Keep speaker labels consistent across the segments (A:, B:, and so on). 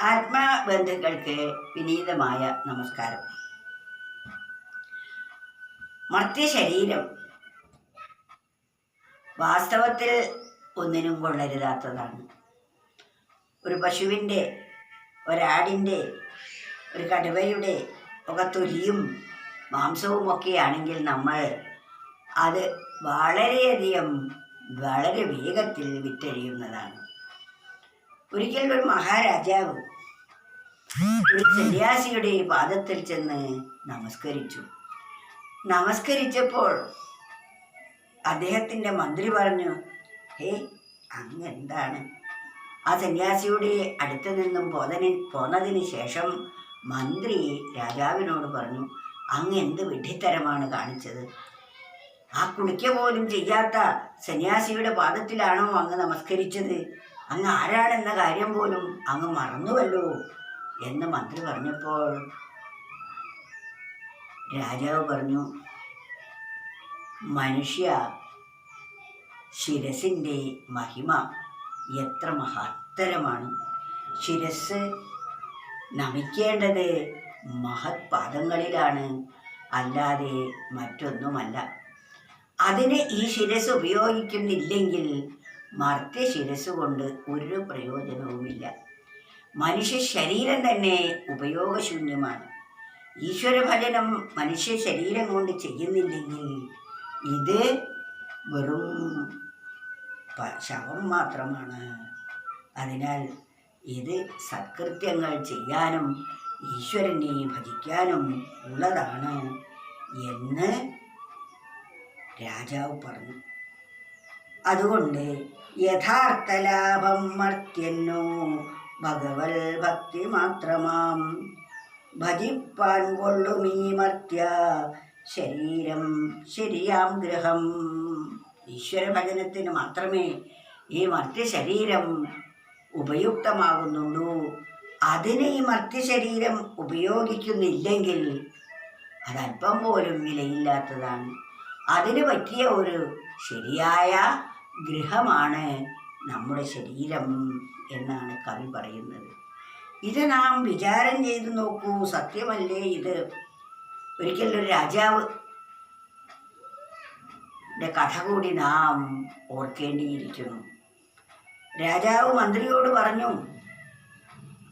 A: ആത്മാബന്ധുക്കൾക്ക് വിനീതമായ നമസ്കാരം. മർത്യ ശരീരം വാസ്തവത്തിൽ ഒന്നിനും കൊള്ളരുതാത്തതാണ്. ഒരു പശുവിന്റെ ഒരാടിന്റെ ഒരു കടുവയുടെ ഒക്കെ തൊലിയും മാംസവും ഒക്കെ ആണെങ്കിൽ നമ്മൾ അത് വളരെയധികം വളരെ വേഗത്തിൽ വിറ്റഴിയുന്നതാണ്. ഒരിക്കൽ ഒരു മഹാരാജാവ് ഒരു സന്യാസിയുടെ പാദത്തിൽ ചെന്ന് നമസ്കരിച്ചു. നമസ്കരിച്ചപ്പോൾ അദ്ദേഹത്തിന്റെ മന്ത്രി പറഞ്ഞു ഹേ അങ്ങ് എന്താണ് ആ സന്യാസിയുടെ അടുത്ത് നിന്നും പോതന് പോന്നതിന് ശേഷം മന്ത്രി രാജാവിനോട് പറഞ്ഞു അങ്ങ് എന്ത് വിഡ്ഢിത്തരമാണ് കാണിച്ചത്? ആ കുളിക്ക പോലും ചെയ്യാത്ത സന്യാസിയുടെ പാദത്തിലാണോ അങ്ങ് നമസ്കരിച്ചത്? അങ്ങ് ആരാണെന്ന കാര്യം പോലും അങ്ങ് മറന്നുവല്ലോ എന്ന് മന്ത്രി പറഞ്ഞപ്പോൾ രാജാവ് പറഞ്ഞു മനുഷ്യ ശിരസിന്റെ മഹിമ എത്ര മഹത്തരമാണ്. ശിരസ് നമിക്കേണ്ടത് മഹത്പാദങ്ങളിലാണ് അല്ലാതെ മറ്റൊന്നുമല്ല. അതിന് ഈ ശിരസ് ഉപയോഗിക്കുന്നില്ലെങ്കിൽ മർത്യ ശിരസ് കൊണ്ട് ഒരു പ്രയോജനവുമില്ല. മനുഷ്യ ശരീരം തന്നെ ഉപയോഗശൂന്യമാണ്. ഈശ്വരഭജനം മനുഷ്യ ശരീരം കൊണ്ട് ചെയ്യുന്നില്ലെങ്കിൽ ഇത് വെറും ശവം മാത്രമാണ്. അതിനാൽ ഇത് സത്കൃത്യങ്ങൾ ചെയ്യാനും ഈശ്വരനെ ഭജിക്കാനും ഉള്ളതാണ് എന്ന് രാജാവ് പറഞ്ഞു. അതുകൊണ്ട് യഥാർത്ഥ ലാഭം മർത്യന്നോ. ഭഗവൽ ഭക്തി മാത്രമാം. ഭജിപ്പാൻ കൊള്ളുമീ മർത്യ. ശരീരം ശരിയാം ഗ്രഹം ഈശ്വര ഭജനത്തിന് മാത്രമേ ഈ മർത്യ ശരീരം ഉപയുക്തമാകുന്നുള്ളൂ. അതിന് ഈ മർത്യ ശരീരം ഉപയോഗിക്കുന്നില്ലെങ്കിൽ അതല്പം പോലും വിലയില്ലാത്തതാണ് അതിന് പറ്റിയ ഒരു ശരിയായ ഗൃഹമാണ് നമ്മുടെ ശരീരം എന്നാണ് കവി പറയുന്നത്. ഇത് നാം വിചാരം ചെയ്ത് നോക്കൂ സത്യമല്ലേ ഇത്? ഒരിക്കലൊരു രാജാവ് കഥ കൂടി നാം ഓർക്കേണ്ടിയിരിക്കുന്നു. രാജാവ് മന്ത്രിയോട് പറഞ്ഞു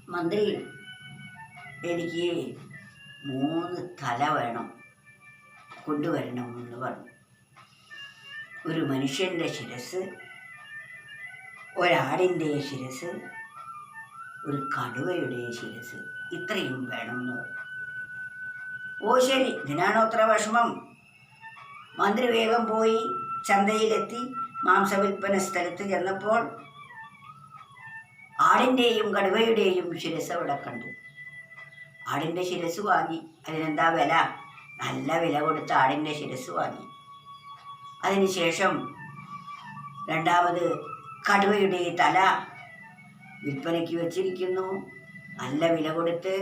A: മന്ത്രി എനിക്ക് മൂന്ന് തല വേണം കൊണ്ടുവരണം എന്ന് പറഞ്ഞു. ഒരു മനുഷ്യന്റെ ശിരസ് ഒരാടിന്റെ ശിരസ് ഒരു കടുവയുടെ ശിരസ്. ഇത്രയും വേണമെന്ന് ഓ ശരി. ഇതിനാണോ അത്ര വിഷമം? മന്ത്രി വേഗം പോയി ചന്തയിലെത്തി മാംസവിൽപ്പന സ്ഥലത്ത് ചെന്നപ്പോൾ ആടിന്റെയും കടുവയുടെയും ശിരസ് അവിടെ കണ്ടു. ആടിന്റെ ശിരസ് വാങ്ങി. അതിനെന്താ വില? നല്ല വില കൊടുത്ത് ആടിന്റെ ശിരസ് വാങ്ങി. അതിനുശേഷം രണ്ടാമത് കടുവയുടെ തല വിൽപ്പനയ്ക്ക് വെച്ചിരിക്കുന്നു. നല്ല വില കൊടുത്ത്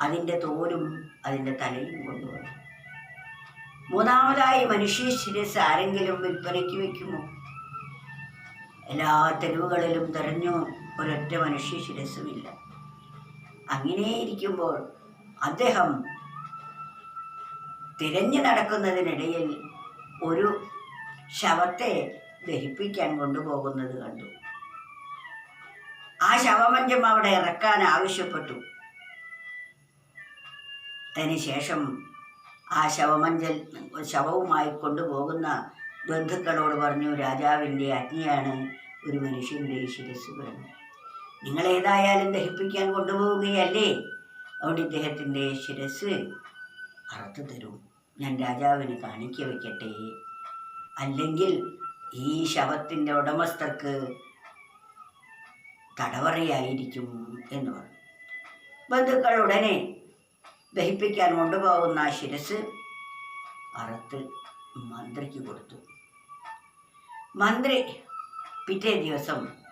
A: അതിന്റെ തോലും അതിന്റെ തലയും കൊണ്ടുവന്നു. മൂന്നാമതായി മനുഷ്യ ശിരസ് ആരെങ്കിലും വിൽപ്പനയ്ക്ക് വയ്ക്കുമോ എല്ലാ തെരുവുകളിലും തെരഞ്ഞു ഒരൊറ്റ മനുഷ്യ ശിരസുമില്ല അങ്ങനെ ഇരിക്കുമ്പോൾ അദ്ദേഹം തിരഞ്ഞു നടക്കുന്നതിനിടയിൽ ഒരു ശവത്തെ ദഹിപ്പിക്കാൻ കൊണ്ടുപോകുന്നത് കണ്ടു. ആ ശവമഞ്ചം അവിടെ ഇറക്കാൻ ആവശ്യപ്പെട്ടു. അതിനുശേഷം ആ ശവമഞ്ചൽ ശവവുമായി കൊണ്ടുപോകുന്ന ബന്ധുക്കളോട് പറഞ്ഞു രാജാവിന്റെ അജ്ഞയാണ് ഒരു മനുഷ്യന്റെ ശിരസ് വേണം നിങ്ങൾ ഏതായാലും ദഹിപ്പിക്കാൻ കൊണ്ടുപോവുകയല്ലേ? അതുകൊണ്ട് ഇദ്ദേഹത്തിന്റെ ശിരസ് അറുത്തു തരൂ. ഞാൻ രാജാവിന് കാണിക്ക വയ്ക്കട്ടെ അല്ലെങ്കിൽ ഈ ശവത്തിന്റെ ഉടമസ്ഥർക്ക് തടവറയായിരിക്കും എന്ന് പറഞ്ഞു. ബന്ധുക്കൾ ഉടനെ ദഹിപ്പിക്കാൻ കൊണ്ടുപോകുന്ന ആ ശിരസ് അറുത്ത് മന്ത്രിക്ക് കൊടുത്തു. മന്ത്രി പിറ്റേ ദിവസം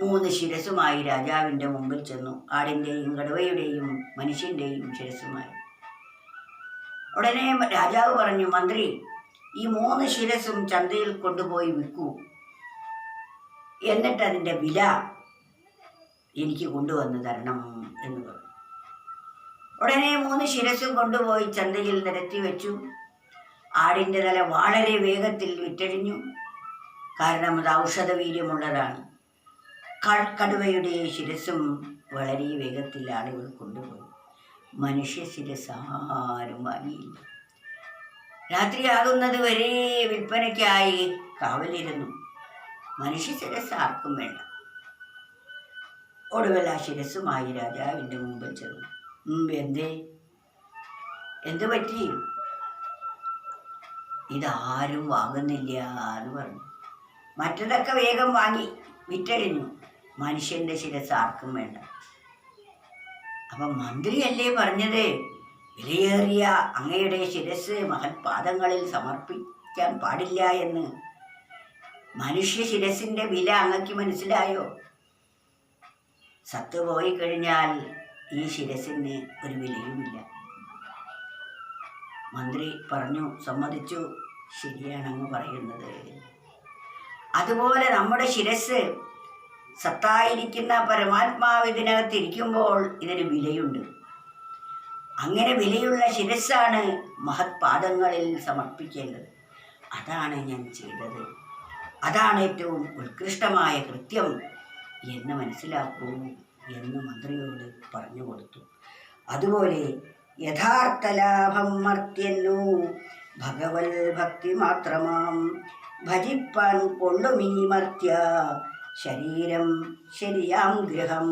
A: മൂന്ന് ശിരസുമായി രാജാവിന്റെ മുമ്പിൽ ചെന്നു. ആടിന്റെയും കടുവയുടെയും മനുഷ്യന്റെയും ശിരസുമായി. ഉടനെ രാജാവ് പറഞ്ഞു മന്ത്രി ഈ മൂന്ന് ശിരസും ചന്തയിൽ കൊണ്ടുപോയി വിൽക്കൂ. എന്നിട്ട് അതിന്റെ വില എനിക്ക് കൊണ്ടുവന്ന് തരണം എന്ന് പറഞ്ഞു. ഉടനെ മൂന്ന് ശിരസും കൊണ്ടുപോയി ചന്തയിൽ നിരത്തി വെച്ചു. ആടിന്റെ തല വളരെ വേഗത്തിൽ വിറ്റഴിഞ്ഞു. കാരണം അത് ഔഷധവീര്യമുള്ളതാണ്. കടുവയുടെ ശിരസും വളരെ വേഗത്തിൽ ആളുകൾ കൊണ്ടുപോയി. മനുഷ്യ ശിരസ് ആരും വാങ്ങിയില്ല രാത്രിയാകുന്നത് വരെ വിൽപ്പനയ്ക്കായി കാവലിരുന്നു. മനുഷ്യ ശിരസ് ആർക്കും വേണ്ട. ഒടുവിൽ ആ ശിരസുമായി രാജാവിന്റെ മുമ്പിൽ ചെന്നു. മുമ്പ് എന്തേ? എന്ത് പറ്റി? ഇതാരും വാങ്ങുന്നില്ല എന്ന് പറഞ്ഞു. മറ്റതൊക്കെ വേഗം വാങ്ങി വിറ്റഴിഞ്ഞു. മനുഷ്യന്റെ ശിരസ് ആർക്കും വേണ്ട. അപ്പം മന്ത്രിയല്ലേ പറഞ്ഞത്? വിലയേറിയ അങ്ങയുടെ ശിരസ് മഹത്പാദങ്ങളിൽ സമർപ്പിക്കാൻ പാടില്ല എന്ന്. മനുഷ്യ ശിരസിന്റെ വില അങ്ങക്ക് മനസ്സിലായോ? സത്ത് പോയി കഴിഞ്ഞാൽ ഈ ശിരസിന് ഒരു വിലയുമില്ല. മന്ത്രി പറഞ്ഞു സമ്മതിച്ചു. ശരിയാണ് അങ്ങ് പറയുന്നത്. അതുപോലെ നമ്മുടെ ശിരസ് സത്തായിരിക്കുന്ന പരമാത്മാവ് ഇതിനകത്ത് ഇരിക്കുമ്പോൾ ഇതിന് വിലയുണ്ട്. അങ്ങനെ വിലയുള്ള ശിരസ്സാണ് മഹത്പാദങ്ങളിൽ സമർപ്പിക്കേണ്ടത്. അതാണ് ഞാൻ ചെയ്തത്. അതാണ് ഏറ്റവും ഉത്കൃഷ്ടമായ കൃത്യം എന്ന് മനസ്സിലാക്കൂ എന്ന് മന്ത്രിയോട് പറഞ്ഞു കൊടുത്തു. അതുപോലെ യഥാർത്ഥ ലാഭം മർത്യന്നു. ഭഗവത് ഭക്തി മാത്രമാം ഭജിപ്പാൻ കൊള്ളുമീ മർത്യ. ശരീരം ശരിയാം ഗൃഹം.